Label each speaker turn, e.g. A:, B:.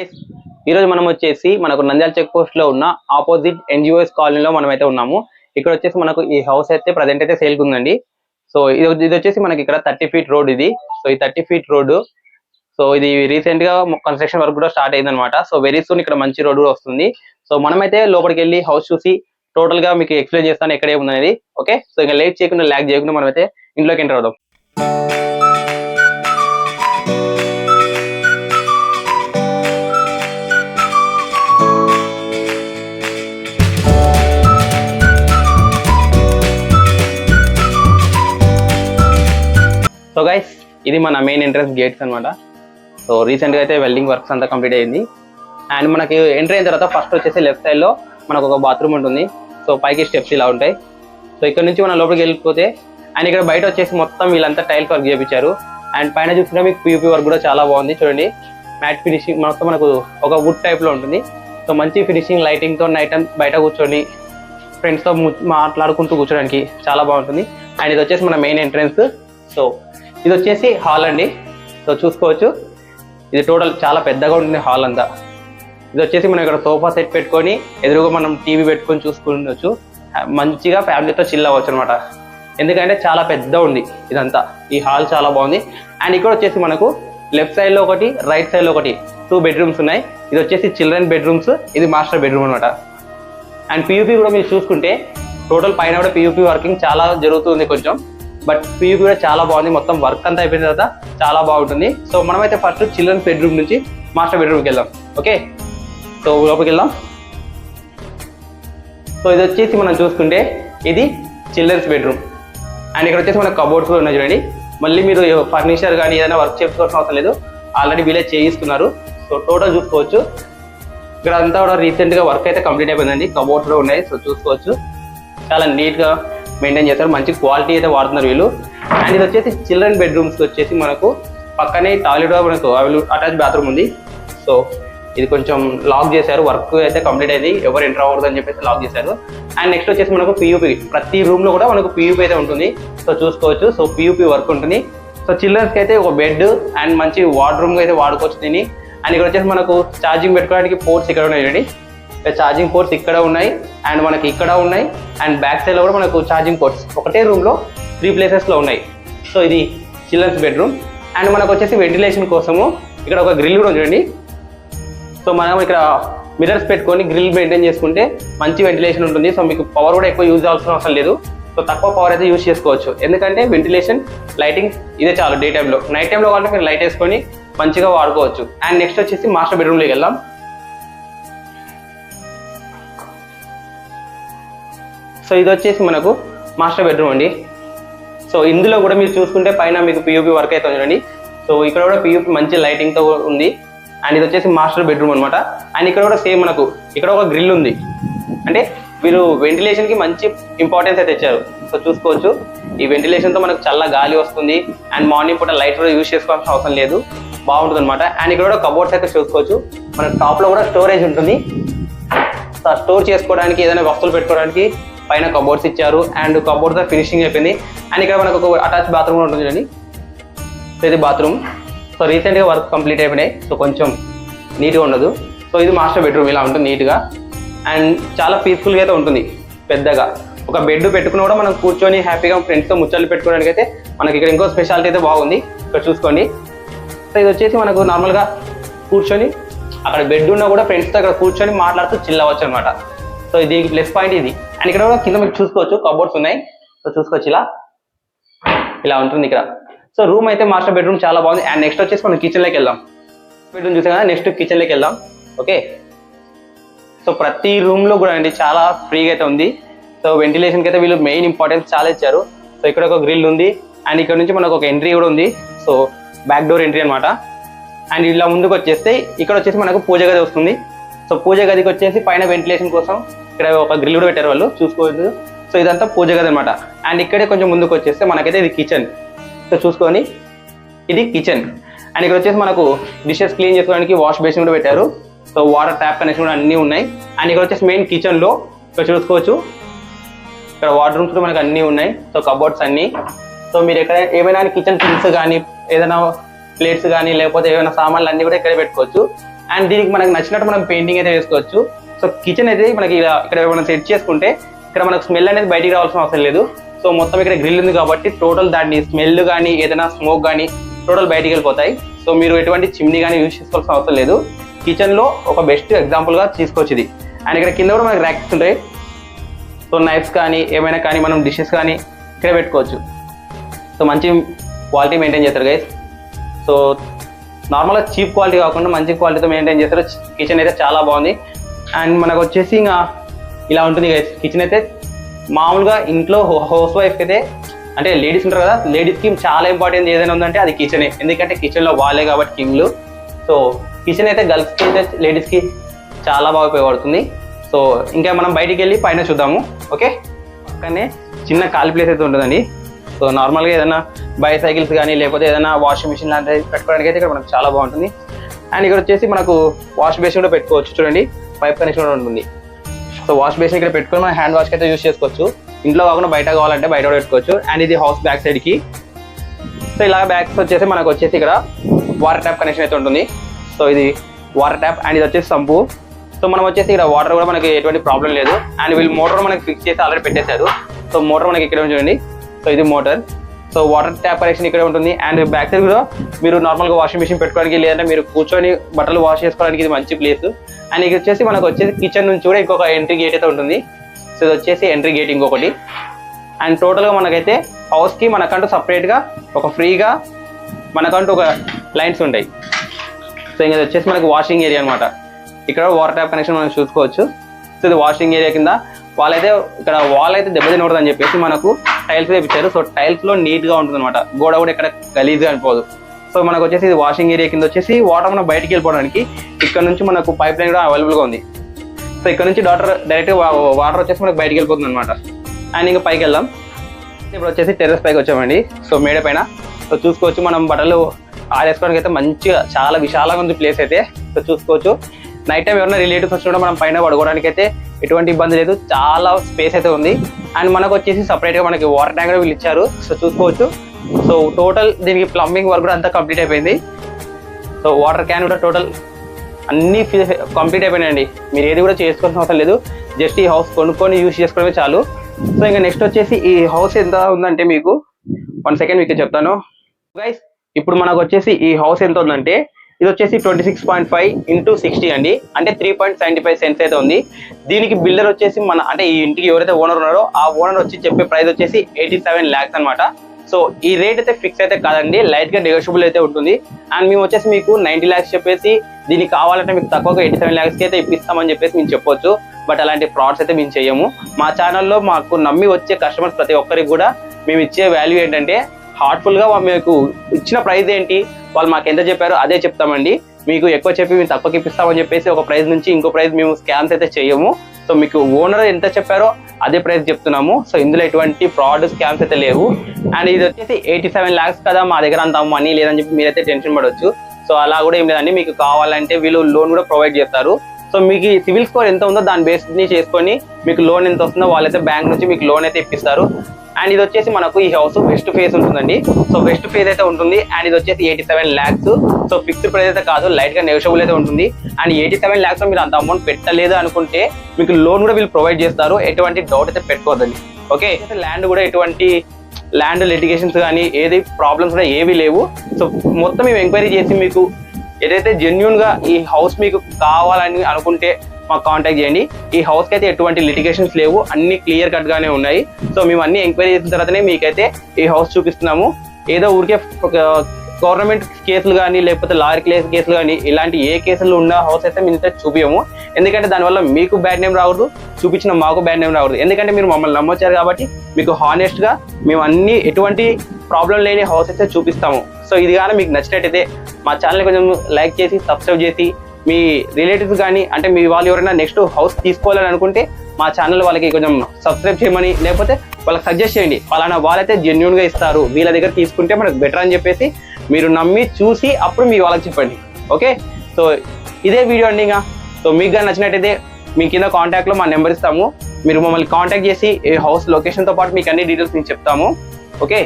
A: ఈరోజు ఈ రోజు మనం వచ్చేసి మనకు నంద్యాల చెక్ పోస్ట్లో ఉన్న ఆపోజిట్ ఎన్జిఓఎస్ కాలనీలో మనం అయితే ఉన్నాము. ఇక్కడ వచ్చేసి మనకు ఈ హౌస్ అయితే ప్రజెంట్ అయితే సేల్ ఉందండి సో ఇది ఇది వచ్చేసి మనకి ఇక్కడ థర్టీ ఫీట్ రోడ్ ఇది. సో ఈ థర్టీ ఫీట్ రోడ్ సో ఇది రీసెంట్గా కన్స్ట్రక్షన్ వర్క్ కూడా స్టార్ట్ అయిందనమాట సో వెరీ సూన్ ఇక్కడ మంచి రోడ్ కూడా వస్తుంది. సో మనమైతే లోపలికి వెళ్ళి హౌస్ చూసి టోటల్గా మీకు ఎక్స్ప్లెయిన్ చేస్తాను ఎక్కడే ఉందనేది ఓకే సో ఇంకా లేట్ చేయకుండా ల్యాక్ చేయకుండా మనమైతే ఇంట్లోకి ఎంటర్ అవుదాం. సో గైస్ ఇది మన మెయిన్ ఎంట్రన్స్ గేట్స్ అనమాట సో రీసెంట్గా అయితే వెల్డింగ్ వర్క్స్ అంతా కంప్లీట్ అయింది. అండ్ మనకి ఎంట్రీ అయిన తర్వాత ఫస్ట్ వచ్చేసి లెఫ్ట్ సైడ్లో మనకు ఒక బాత్రూమ్ ఉంటుంది. సో పైకి స్టెప్స్ ఇలా ఉంటాయి. సో ఇక్కడ నుంచి మనం లోపలికి వెళ్ళిపోతే అండ్ ఇక్కడ బయట వచ్చేసి మొత్తం వీళ్ళంతా టైల్స్ వర్క్ చేయించారు అండ్ పైన చూసుకుంటే మీకు పియూపీ వర్క్ కూడా చాలా బాగుంది. చూడండి మ్యాట్ ఫినిషింగ్ మొత్తం మనకు ఒక వుడ్ టైప్లో ఉంటుంది. సో మంచి ఫినిషింగ్ లైటింగ్తో నైట్ బయట కూర్చొని ఫ్రెండ్స్తో మాట్లాడుకుంటూ కూర్చోడానికి చాలా బాగుంటుంది. అండ్ ఇది వచ్చేసి మన మెయిన్ ఎంట్రన్స్ సో ఇది వచ్చేసి హాల్ అండి. సో చూసుకోవచ్చు. ఇది టోటల్ చాలా పెద్దగా ఉంటుంది హాల్ అంతా. ఇది వచ్చేసి మనం ఇక్కడ సోఫా సెట్ పెట్టుకొని ఎదురుగా మనం టీవీ పెట్టుకొని చూసుకుండొచ్చు మంచిగా ఫ్యామిలీతో చిల్ అవ్వచ్చు అనమాట ఎందుకంటే చాలా పెద్ద ఉంది ఇదంతా. ఈ హాల్ చాలా బాగుంది. అండ్ ఇక్కడ వచ్చేసి మనకు లెఫ్ట్ సైడ్లో ఒకటి రైట్ సైడ్లో ఒకటి టూ బెడ్రూమ్స్ ఉన్నాయి. ఇది వచ్చేసి చిల్డ్రన్ బెడ్రూమ్స్. ఇది మాస్టర్ బెడ్రూమ్ అనమాట అండ్ పియూపీ కూడా మీరు చూసుకుంటే టోటల్ పైన కూడా పియూపీ వర్కింగ్ చాలా జరుగుతుంది కొంచెం. బట్ పియూపీ కూడా చాలా బాగుంది. మొత్తం వర్క్ అంతా అయిపోయిన తర్వాత చాలా బాగుంటుంది. సో మనమైతే ఫస్ట్ చిల్డ్రన్స్ బెడ్రూమ్ నుంచి మాస్టర్ బెడ్రూమ్కి వెళ్దాం. ఓకే? సో లోపలికి వెళ్దాం. సో ఇది వచ్చేసి మనం చూసుకుంటే ఇది చిల్డ్రన్స్ బెడ్రూమ్. అండ్ ఇక్కడ వచ్చేసి మన కబోర్డ్స్ కూడా ఉన్నాయి చూడండి. మళ్ళీ మీరు ఫర్నిచర్ కానీ ఏదైనా వర్క్ చేసుకోవాల్సిన అవసరం లేదు. ఆల్రెడీ వీలే చేయిస్తున్నారు. సో టోటల్ చూసుకోవచ్చు. ఇక్కడ అంతా కూడా రీసెంట్గా వర్క్ అయితే కంప్లీట్ అయిపోయిందండి. కబోర్డ్స్ కూడా ఉన్నాయి. సో చూసుకోవచ్చు. చాలా నీట్గా మెయింటైన్ చేస్తారు. మంచి క్వాలిటీ అయితే వాడుతున్నారు వీళ్ళు. అండ్ ఇది వచ్చేసి చిల్డ్రన్ బెడ్రూమ్స్ వచ్చేసి మనకు పక్కనే టాయిలెట్ మనకు అవైలబుల్ అటాచ్ బాత్రూమ్ ఉంది. సో ఇది కొంచెం లాక్ చేశారు. వర్క్ అయితే కంప్లీట్ అయింది. ఎవరు ఎంటర్ అవ్వకూడదు అని చెప్పేసి లాక్ చేశారు. అండ్ నెక్స్ట్ వచ్చేసి మనకు పియూపీ ప్రతి రూమ్లో కూడా మనకు పియూపీ అయితే ఉంటుంది. సో చూసుకోవచ్చు. సో పియూపీ వర్క్ ఉంటుంది. సో చిల్డ్రన్స్కి అయితే ఒక బెడ్ అండ్ మంచి వార్డ్రూమ్ అయితే వాడుకోవచ్చు దీన్ని. అండ్ ఇక్కడ వచ్చేసి మనకు ఛార్జింగ్ పెట్టుకోవడానికి పోర్ట్స్ ఇక్కడ ఉన్నాయి. ఛార్జింగ్ పోర్ట్స్ ఇక్కడ ఉన్నాయి అండ్ మనకి ఇక్కడ ఉన్నాయి అండ్ బ్యాక్ సైడ్లో కూడా మనకు ఛార్జింగ్ పోర్ట్స్ ఒకటే రూమ్లో త్రీ ప్లేసెస్లో ఉన్నాయి. సో ఇది చిల్డ్రన్స్ బెడ్రూమ్ అండ్ మనకు వచ్చేసి వెంటిలేషన్ కోసము ఇక్కడ ఒక గ్రిల్ కూడా చూడండి. సో మనం ఇక్కడ మిరర్స్ పెట్టుకొని గ్రిల్ మెయింటైన్ చేసుకుంటే మంచి వెంటిలేషన్ ఉంటుంది. సో మీకు పవర్ కూడా ఎక్కువ యూజ్ అవ్వాల్సిన అవసరం లేదు. సో తక్కువ పవర్ అయితే యూజ్ చేసుకోవచ్చు. ఎందుకంటే వెంటిలేషన్ లైటింగ్ ఇదే చాలు డే టైంలో నైట్ టైంలో కాబట్టి మీరు లైట్ వేసుకొని మంచిగా వాడుకోవచ్చు. అండ్ నెక్స్ట్ వచ్చేసి మాస్టర్ బెడ్రూమ్లోకి వెళ్దాం. సో ఇది వచ్చేసి మనకు మాస్టర్ బెడ్రూమ్ అండి. సో ఇందులో కూడా మీరు చూసుకుంటే పైన మీకు పియూపీ వర్క్ అయితే చూడండి సో ఇక్కడ కూడా పియూపీ మంచి లైటింగ్తో ఉంది. అండ్ ఇది వచ్చేసి మాస్టర్ బెడ్రూమ్ అనమాట అండ్ ఇక్కడ కూడా సేమ్ మనకు ఇక్కడ ఒక గ్రిల్ ఉంది. అంటే వీరు వెంటిలేషన్కి మంచి ఇంపార్టెన్స్ అయితే ఇచ్చారు. సో చూసుకోవచ్చు. ఈ వెంటిలేషన్తో మనకు చల్ల గాలి వస్తుంది. అండ్ మార్నింగ్ పూట లైట్ కూడా యూజ్ చేసుకోవాల్సిన అవసరం లేదు. బాగుంటుంది అనమాట అండ్ ఇక్కడ కూడా కబోర్డ్స్ అయితే చూసుకోవచ్చు. మనకు టాప్లో కూడా స్టోరేజ్ ఉంటుంది. స్టోర్ చేసుకోవడానికి ఏదైనా వస్తువులు పెట్టుకోవడానికి పైన కబోర్డ్స్ ఇచ్చారు అండ్ కబోర్డ్స్ ఫినిషింగ్ అయిపోయింది. అండ్ ఇక్కడ మనకు ఒక అటాచ్ బాత్రూమ్ ఉంటుంది చూడండి. సో ఇది బాత్రూమ్ సో రీసెంట్గా వర్క్ కంప్లీట్ అయిపోయినాయి. సో కొంచెం నీట్గా ఉండదు. సో ఇది మాస్టర్ బెడ్రూమ్ ఇలా ఉంటుంది నీట్గా అండ్ చాలా పీస్ఫుల్గా అయితే ఉంటుంది. పెద్దగా. ఒక బెడ్ పెట్టుకున్న కూడా మనం కూర్చొని హ్యాపీగా ఫ్రెండ్స్తో ముచ్చట్లు పెట్టుకోవడానికి అయితే మనకి ఇక్కడ ఇంకో స్పెషాలిటీ అయితే బాగుంది. ఇక్కడ చూసుకోండి. సో ఇది వచ్చేసి మనకు నార్మల్గా కూర్చొని అక్కడ బెడ్ ఉన్నా కూడా ఫ్రెండ్స్తో అక్కడ కూర్చొని మాట్లాడుతూ చిల్లవచ్చు అనమాట సో దీనికి ప్లస్ పాయింట్ ఇది. అండ్ ఇక్కడ కూడా కింద మీకు చూసుకోవచ్చు కబోర్డ్స్ ఉన్నాయి. సో చూసుకోవచ్చు ఇలా. ఇలా ఉంటుంది ఇక్కడ. సో రూమ్ అయితే మాస్టర్ బెడ్రూమ్ చాలా బాగుంది. అండ్ నెక్స్ట్ వచ్చేసి మనం కిచెన్లోకి వెళ్దాం. బెడ్రూమ్ చూసాం కదా నెక్స్ట్ కిచెన్లోకి వెళ్దాం. ఓకే సో ప్రతి రూమ్లో కూడా అండి చాలా ఫ్రీగా అయితే ఉంది. సో వెంటిలేషన్కి అయితే వీళ్ళు మెయిన్ ఇంపార్టెన్స్ చాలా ఇచ్చారు. సో ఇక్కడ ఒక గ్రిల్ ఉంది. అండ్ ఇక్కడ నుంచి మనకు ఒక ఎంట్రీ కూడా ఉంది. సో బ్యాక్ డోర్ ఎంట్రీ అన్నమాట. అండ్ ఇలా ముందుకు వచ్చేస్తే ఇక్కడ వచ్చేసి మనకు పూజ గది వస్తుంది. సో పూజ గదికి వచ్చేసి పైన వెంటిలేషన్ కోసం ఇక్కడ ఒక గ్రిల్ కూడా పెట్టారు వాళ్ళు చూసుకోవచ్చు సో ఇదంతా పూజ గది అనమాట అండ్ ఇక్కడే కొంచెం ముందుకు వచ్చేస్తే మనకైతే ఇది కిచెన్ సో చూసుకొని ఇది కిచెన్ అండ్ ఇక్కడ వచ్చేసి మనకు డిషెస్ క్లీన్ చేసుకోవడానికి వాష్ బేసిన్ కూడా పెట్టారు. సో వాటర్ ట్యాప్ కనెక్షన్ కూడా అన్నీ ఉన్నాయి. అండ్ ఇక్కడ వచ్చేసి మెయిన్ కిచెన్లో ఇక్కడ చూసుకోవచ్చు. ఇక్కడ వాటర్ కూడా మనకు అన్నీ ఉన్నాయి. సో కబోర్డ్స్ అన్నీ. సో మీరు ఎక్కడ ఏమైనా కిచెన్ థింగ్స్ కానీ ఏదైనా ప్లేట్స్ కానీ లేకపోతే ఏమైనా సామాన్లు అన్నీ కూడా ఇక్కడే పెట్టుకోవచ్చు. అండ్ దీనికి మనకి నచ్చినట్టు మనం పెయింటింగ్ అయితే వేసుకోవచ్చు. సో కిచెన్ అయితే మనకి ఇలా ఇక్కడ మనం సెట్ చేసుకుంటే ఇక్కడ మనకు స్మెల్ అనేది బయటికి రావాల్సిన అవసరం లేదు. సో మొత్తం ఇక్కడ గ్రిల్ ఉంది కాబట్టి టోటల్ దాన్ని స్మెల్ కానీ ఏదైనా స్మోక్ కానీ టోటల్ బయటికి వెళ్ళిపోతాయి. సో మీరు ఎటువంటి చిమ్నీ కానీ యూజ్ చేసుకోవాల్సిన అవసరం లేదు. కిచెన్లో ఒక బెస్ట్ ఎగ్జాంపుల్గా తీసుకోవచ్చు ఇది అండ్ ఇక్కడ కింద కూడా మనకి ర్యాక్స్ ఉంటాయి. సో నైఫ్స్ కానీ ఏమైనా కానీ మనం డిషెస్ కానీ ఇక్కడ పెట్టుకోవచ్చు. సో మంచి క్వాలిటీ మెయింటైన్ చేస్తారు గైస్ సో నార్మల్గా చీప్ క్వాలిటీ కాకుండా మంచి క్వాలిటీతో మెయింటైన్ చేస్తారు. కిచెన్ అయితే చాలా బాగుంది. అండ్ మనకు వచ్చేసి ఇంకా ఇలా ఉంటుంది గైస్ కిచెన్ అయితే మామూలుగా ఇంట్లో హౌస్ వైఫ్ అయితే అంటే లేడీస్ ఉంటారు కదా లేడీస్కి చాలా ఇంపార్టెంట్ ఏదైనా ఉందంటే అది కిచెనే ఎందుకంటే కిచెన్లో వాళ్ళే కాబట్టి కింగ్లు. సో కిచెన్ అయితే గర్ల్స్కి అయితే లేడీస్కి చాలా బాగా ఉపయోగపడుతుంది. సో ఇంకా మనం బయటికి వెళ్ళి పైన చూద్దాము. ఓకే పక్కనే చిన్న ఖాళీ ప్లేస్ అయితే ఉంటుందండి. సో నార్మల్గా ఏదైనా బైసైకిల్స్ కానీ లేకపోతే ఏదైనా వాషింగ్ మిషన్ లాంటివి పెట్టుకోవడానికి అయితే ఇక్కడ మనకు చాలా బాగుంటుంది. అండ్ ఇక్కడ వచ్చేసి మనకు వాష్ బేసిన్ కూడా పెట్టుకోవచ్చు చూడండి. పైప్ కనెక్షన్ కూడా ఉంటుంది. సో వాష్ బేసిన్ ఇక్కడ పెట్టుకొని మనం హ్యాండ్ వాష్కి అయితే యూస్ చేసుకోవచ్చు. ఇంట్లో కాకుండా బయట కావాలంటే బయట కూడా పెట్టుకోవచ్చు. అండ్ ఇది హౌస్ బ్యాక్ సైడ్కి సో ఇలా బ్యాగ్స్ వచ్చేసి మనకు వచ్చేసి ఇక్కడ వాటర్ ట్యాప్ కనెక్షన్ అయితే ఉంటుంది. సో ఇది వాటర్ ట్యాప్ అండ్ ఇది వచ్చేసి సంపు సో మనం వచ్చేసి ఇక్కడ వాటర్ కూడా మనకి ఎటువంటి ప్రాబ్లం లేదు. అండ్ వీళ్ళు మోటార్ మనకి ఫిక్స్ చేసి ఆల్రెడీ పెట్టేశారు. సో మోటార్ మనకి ఇక్కడ చూడండి. సో ఇది motor so water tap connection ఇక్కడ ఉంటుంది. అండ్ బ్యాక్ సైడ్ కూడా మీరు నార్మల్గా వాషింగ్ మిషన్ పెట్టుకోవడానికి లేదంటే మీరు కూర్చొని బట్టలు వాష్ చేసుకోవడానికి ఇది మంచి ప్లేస్ అండ్ ఇది వచ్చేసి మనకు వచ్చేసి కిచెన్ నుంచి కూడా ఇంకొక ఎంట్రీ గేట్ అయితే ఉంటుంది. సో ఇది వచ్చేసి ఎంట్రీ గేట్ ఇంకొకటి. అండ్ టోటల్గా మనకైతే హౌస్కి మనకంటూ సపరేట్గా ఒక ఫ్రీగా మనకంటూ ఒక లైన్స్ ఉంటాయి. సో ఇంకా వచ్చేసి మనకు వాషింగ్ ఏరియా అనమాట ఇక్కడ వాటర్ ట్యాప్ కనెక్షన్ మనం చూసుకోవచ్చు. సో ఇది వాషింగ్ ఏరియా కింద వాళ్ళైతే ఇక్కడ వాల్ అయితే దెబ్బతినకూడదు అని చెప్పేసి మనకు టైల్స్ వేపించారు సో టైల్స్లో నీట్గా ఉంటుంది అనమాట గోడ కూడా ఇక్కడ గలీజ్గా అనిపోదు. సో మనకు వచ్చేసి ఇది వాషింగ్ ఏరియా కింద వచ్చేసి వాటర్ మనం బయటికి వెళ్ళిపోవడానికి ఇక్కడ నుంచి మనకు పైప్ లైన్ కూడా అవైలబుల్గా ఉంది. సో ఇక్కడ నుంచి డాక్టర్ డైరెక్ట్ వాటర్ వచ్చేసి మనకు బయటికి వెళ్ళిపోతుంది అనమాట అండ్ ఇంకా పైకి వెళ్దాం. ఇప్పుడు వచ్చేసి టెర్రస్ పైకి వచ్చామండి. సో మేడ పైన. సో చూసుకోవచ్చు మనం బట్టలు ఆరేసుకోవడానికి అయితే మంచిగా చాలా విశాలంగా ఉంది ప్లేస్ అయితే. సో చూసుకోవచ్చు. నైట్ టైం ఎవరైనా రిలేటివ్స్ వచ్చినా కూడా మనం పైన పడుకోవడానికి అయితే ఎటువంటి ఇబ్బంది లేదు. చాలా స్పేస్ అయితే ఉంది. అండ్ మనకు వచ్చేసి సపరేట్గా మనకి వాటర్ ట్యాంక్ కూడా వీళ్ళు ఇచ్చారు. సో చూసుకోవచ్చు. సో టోటల్ దీనికి ప్లంబింగ్ వర్క్ కూడా అంతా కంప్లీట్ అయిపోయింది. సో వాటర్ క్యాన్ కూడా టోటల్ అన్ని కంప్లీట్ అయిపోయినాయండి. మీరు ఏది కూడా చేసుకోవాల్సిన అవసరం లేదు. జస్ట్ ఈ హౌస్ కొనుక్కొని యూస్ చేసుకోవడమే చాలు. సో ఇంకా నెక్స్ట్ వచ్చేసి ఈ హౌస్ ఎంత ఉందంటే మీకు వన్ సెకండ్ మీకు చెప్తాను. గైస్ ఇప్పుడు మనకు వచ్చేసి ఈ హౌస్ ఎంత ఉందంటే ఇది వచ్చేసి twenty six point five into sixty అండి. అంటే three point seventy five cents అయితే ఉంది. దీనికి బిల్డర్ వచ్చేసి మన అంటే ఈ ఇంటికి ఎవరైతే ఓనర్ ఉన్నారో ఆ ఓనర్ వచ్చి చెప్పే ప్రైస్ వచ్చేసి ఎయిటీ సెవెన్ ల్యాక్స్ అనమాట సో ఈ రేట్ అయితే ఫిక్స్ అయితే కాదండి. లైట్గా నెగోషియబుల్ అయితే ఉంటుంది. అండ్ మేము వచ్చేసి మీకు నైన్టీ ల్యాక్స్ చెప్పేసి దీనికి కావాలంటే మీకు తక్కువగా ఎయిటీ సెవెన్ ల్యాక్స్కి అయితే ఇప్పిస్తామని చెప్పేసి మేము చెప్పొచ్చు. బట్ అలాంటి ఫ్రాడ్స్ అయితే మేము చేయము. మా ఛానల్లో మాకు నమ్మి వచ్చే కస్టమర్స్ ప్రతి ఒక్కరికి కూడా మేము ఇచ్చే వాల్యూ ఏంటంటే హార్ట్ఫుల్గా మీకు ఇచ్చిన ప్రైస్ ఏంటి వాళ్ళు మాకు ఎంత చెప్పారో అదే చెప్తామండి. మీకు ఎక్కువ చెప్పి మేము తక్కువకి ఇప్పిస్తామని చెప్పేసి ఒక ప్రైస్ నుంచి ఇంకో ప్రైస్ మేము స్కామ్స్ అయితే చేయము. సో మీకు ఓనర్ ఎంత చెప్పారో అదే ప్రైస్ చెప్తున్నాము. సో ఇందులో ఎటువంటి ఫ్రాడ్ స్కామ్స్ అయితే లేవు. అండ్ ఇది వచ్చేసి ఎయిటీ సెవెన్ ల్యాక్స్ కదా మా దగ్గర అంత మనీ లేదని చెప్పి మీరైతే టెన్షన్ పడవచ్చు సో అలా కూడా ఏం లేదండి. మీకు కావాలంటే వీళ్ళు లోన్ కూడా ప్రొవైడ్ చేస్తారు. సో మీకు సివిల్ స్కోర్ ఎంత ఉందో దాని బేస్ని చేసుకొని మీకు లోన్ ఎంత వస్తుందో వాళ్ళైతే బ్యాంక్ నుంచి మీకు లోన్ అయితే ఇప్పిస్తారు. అండ్ ఇది వచ్చేసి మనకు ఈ హౌస్ వెస్ట్ ఫేస్ ఉంటుందండి. సో వెస్ట్ ఫేస్ అయితే ఉంటుంది. అండ్ ఇది వచ్చేసి eighty seven lakhs so fixed price అయితే కాదు లైట్గా నెగోషియబుల్ అయితే ఉంటుంది. అండ్ ఎయిటీ సెవెన్ ల్యాక్స్ మీరు అంత అమౌంట్ పెట్టలేదు అనుకుంటే మీకు లోన్ కూడా వీళ్ళు ప్రొవైడ్ చేస్తారు. ఎటువంటి డౌట్ అయితే పెట్టుకోవద్దండి. ఓకే ల్యాండ్ కూడా ఎటువంటి ల్యాండ్ లిటిగేషన్స్ కానీ ఏది ప్రాబ్లమ్స్ కూడా ఏవి లేవు. సో మొత్తం మేము ఎంక్వైరీ చేసి మీకు ఏదైతే జెన్యున్గా ఈ హౌస్ మీకు కావాలని అనుకుంటే మాకు కాంటాక్ట్ చేయండి. ఈ హౌస్కి అయితే ఎటువంటి లిటిగేషన్స్ లేవు. అన్ని క్లియర్ కట్ గానే ఉన్నాయి. సో మేము అన్ని ఎంక్వైరీ చేసిన తర్వాతనే మీకైతే ఈ హౌస్ చూపిస్తున్నాము. ఏదో ఊరికే గవర్నమెంట్ కేసులు కానీ లేకపోతే లారీ క్లేస్ కేసులు కానీ ఇలాంటి ఏ కేసులు ఉన్న హౌస్ అయితే మేము అయితే చూపించము ఎందుకంటే దానివల్ల మీకు బ్యాడ్ నేమ్ రావద్దు చూపించిన మాకు బ్యాడ్ నేమ్ రావద్దు ఎందుకంటే మీరు మమ్మల్ని నమ్మొచ్చారు కాబట్టి మీకు హానెస్ట్గా మేము అన్ని ఎటువంటి ప్రాబ్లం లేని హౌస్ అయితే చూపిస్తాము. సో ఇది కానీ మీకు నచ్చినట్టయితే మా ఛానల్ కొంచెం లైక్ చేసి సబ్స్క్రైబ్ చేసి మీ రిలేటివ్స్ కానీ అంటే మీ వాళ్ళు ఎవరైనా నెక్స్ట్ హౌస్ తీసుకోవాలని అనుకుంటే మా ఛానల్ వాళ్ళకి కొంచెం సబ్స్క్రైబ్ చేయమని లేకపోతే వాళ్ళకి సజెస్ట్ చేయండి. ఫలానా వాళ్ళైతే జెన్యున్గా ఇస్తారు. వీళ్ళ దగ్గర తీసుకుంటే మనకు బెటర్ అని చెప్పేసి మీరు నమ్మి చూసి అప్పుడు మీ వాళ్ళకి చెప్పండి. ఓకే సో ఇదే వీడియో అండి ఇంకా సో మీకు కానీ నచ్చినట్టయితే మీ కింద కాంటాక్ట్లో మా నెంబర్ ఇస్తాము. మీరు మమ్మల్ని కాంటాక్ట్ చేసి ఈ హౌస్ లొకేషన్తో పాటు మీకు అన్ని డీటెయిల్స్ మేము చెప్తాము. ఓకే